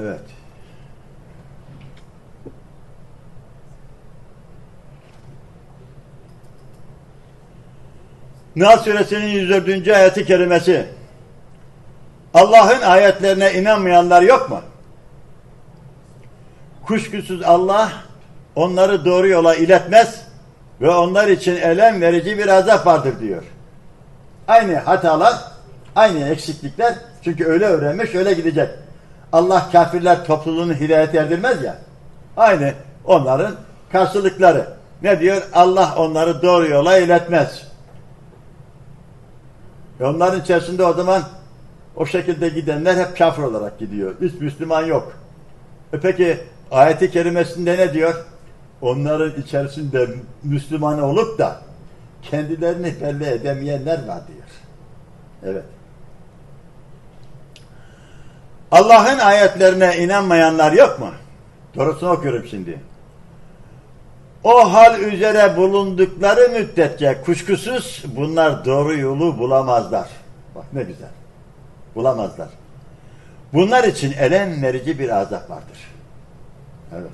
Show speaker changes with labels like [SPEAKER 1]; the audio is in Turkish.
[SPEAKER 1] Evet. Nahl suresinin 104. ayeti kerimesi. Allah'ın ayetlerine inanmayanlar yok mu? Kuşkusuz Allah onları doğru yola iletmez ve onlar için elem verici bir azap vardır diyor. Aynı hatalar, aynı eksiklikler çünkü öyle öğrenmiş öyle gidecek. Allah kafirler topluluğunu hidayet erdirmez ya. Aynı onların karşılıkları. Ne diyor? Allah onları doğru yola iletmez. E onların içerisinde o zaman o şekilde gidenler hep kafir olarak gidiyor. Hiç Müslüman yok. E peki ayeti kerimesinde ne diyor? Onların içerisinde Müslüman olup da kendilerini belli edemeyenler var diyor. Evet. Allah'ın ayetlerine inanmayanlar yok mu? Doğrusunu okuyorum şimdi. O hal üzere bulundukları müddetçe kuşkusuz bunlar doğru yolu bulamazlar. Bak ne güzel. Bulamazlar. Bunlar için elem verici bir azap vardır. Evet.